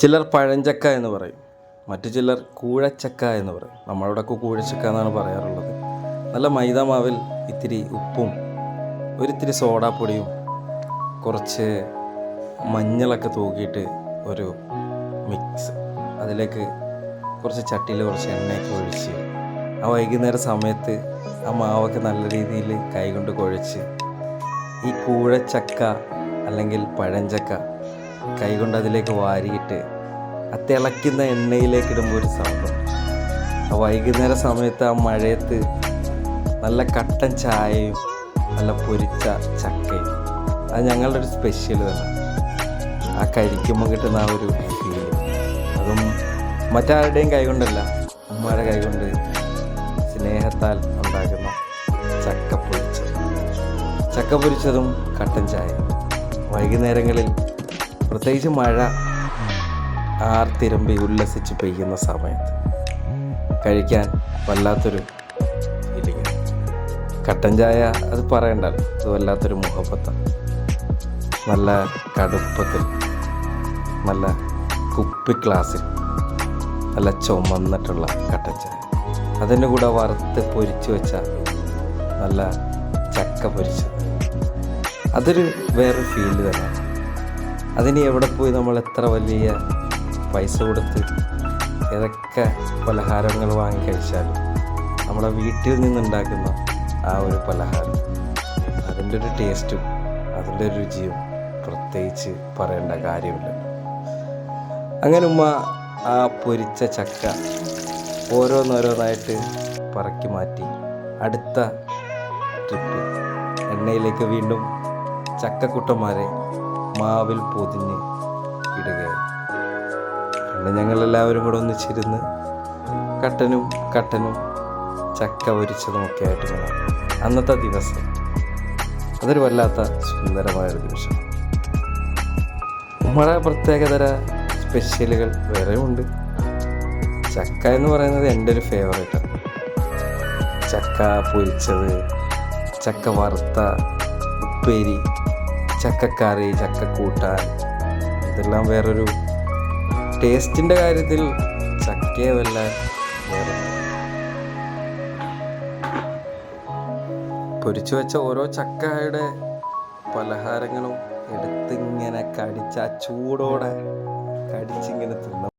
ചിലർ പഴഞ്ചക്ക എന്ന് പറയും. മറ്റു ചിലർ കൂഴച്ചക്ക എന്ന് പറയും. നമ്മളോടൊക്കെ കൂഴച്ചക്ക എന്നാണ് പറയാറുള്ളത്. നല്ല മൈദ മാവിൽ ഇത്തിരി ഉപ്പും ഒരിത്തിരി സോഡാപ്പൊടിയും കുറച്ച് മഞ്ഞളൊക്കെ തൂക്കിയിട്ട് ഒരു മിക്സ് അതിലേക്ക് കുറച്ച് ചട്ടിയിൽ കുറച്ച് എണ്ണയൊക്കെ ഒഴിച്ച് ആ വൈകുന്നേര സമയത്ത് ആ മാവൊക്കെ നല്ല രീതിയിൽ കൈകൊണ്ട് കുഴച്ച് ഈ കൂഴച്ചക്ക അല്ലെങ്കിൽ പഴഞ്ചക്ക കൈകൊണ്ട് അതിലേക്ക് വാരിയിട്ട് ആ തിളയ്ക്കുന്ന എണ്ണയിലേക്ക് ഇടുമ്പോൾ ഒരു സൗണ്ട് ആ വൈകുന്നേര സമയത്ത് ആ മഴയത്ത് നല്ല കട്ടൻ ചായയും നല്ല പൊരിച്ച ചക്കയും. അത് ഞങ്ങളുടെ ഒരു സ്പെഷ്യൽ തന്നെ. ആ കഴിക്കുമ്പോൾ കിട്ടുന്ന ആ ഒരു ഫീൽ അതും മറ്റാരുടെയും കൈകൊണ്ടല്ല ഉമ്മയുടെ കൈകൊണ്ട് സ്നേഹത്താൽ ഉണ്ടാക്കുന്ന ചക്ക പൊരിച്ചത്. ചക്ക പൊരിച്ചതും കട്ടൻ ചായയും വൈകുന്നേരങ്ങളിൽ പ്രത്യേകിച്ച് മഴ ആർത്തിരമ്പി ഉല്ലസിച്ച് പെയ്യുന്ന സമയത്ത് കഴിക്കാൻ വല്ലാത്തൊരു ഫീലിംഗ് കട്ടൻ ചായ അത് പറയണ്ടല്ലോ അത് വല്ലാത്തൊരു മുഖപ്പത്താണ് നല്ല കടുപ്പത്തിൽ നല്ല കുപ്പി ഗ്ലാസ്സിൽ നല്ല ചുമന്നിട്ടുള്ള കട്ടൻ ചായ. അതിന്റെ കൂടെ വറുത്ത് പൊരിച്ച് വെച്ച നല്ല ചക്ക പൊരിച്ചത്. അതൊരു വേറൊരു ഫീൽഡ് തന്നെയാണ് അതിന് എവിടെ പോയി നമ്മൾ എത്ര വലിയ പൈസ കൊടുത്ത് ഏതൊക്കെ പലഹാരങ്ങൾ വാങ്ങി കഴിച്ചാലും നമ്മളെ വീട്ടിൽ നിന്നുണ്ടാക്കുന്ന ആ ഒരു പലഹാരം അതിന്റെ ഒരു ടേസ്റ്റും അതിന്റെ ഒരു രുചിയും പ്രത്യേകിച്ച് പറയേണ്ട കാര്യമില്ല. അങ്ങനെ ഉമ്മ ആ പൊരിച്ച ചക്ക ഓരോന്നോരോന്നായിട്ട് പറക്കി മാറ്റി അടുത്ത ട്രിപ്പ് എണ്ണയിലേക്ക് വീണ്ടും ചക്കക്കുട്ടന്മാരെ മാവിൽ പൊതിഞ്ഞ് ഇടുകയായി പിന്നെ ഞങ്ങളെല്ലാവരും കൂടെ ഒന്നിച്ചിരുന്ന് കട്ടനും കട്ടനും ചക്ക പൊരിച്ചതും ഒക്കെ ആയിട്ട് ഇങ്ങനെ അന്നത്തെ ദിവസം. അതൊരു വല്ലാത്ത സുന്ദരമായൊരു നിമിഷം നമ്മുടെ പ്രത്യേകതര സ്പെഷ്യലുകൾ വേറെയുമുണ്ട് ചക്ക എന്ന് പറയുന്നത് എന്റെ ഒരു ഫേവറേറ്റാണ് ചക്ക പൊരിച്ചത് ചക്ക വറുത്ത ഉപ്പേരി ചക്കക്കറി ചക്കക്കൂട്ടാൻ ഇതെല്ലാം വേറൊരു ടേസ്റ്റിന്റെ കാര്യത്തിൽ ചക്കയല്ല പൊരിച്ചു വെച്ച ഓരോ ചക്കയുടെ പലഹാരങ്ങളും എടുത്തിങ്ങനെ കടിച്ച് ചൂടോടെ കടിച്ചിങ്ങനെ തിന്ന.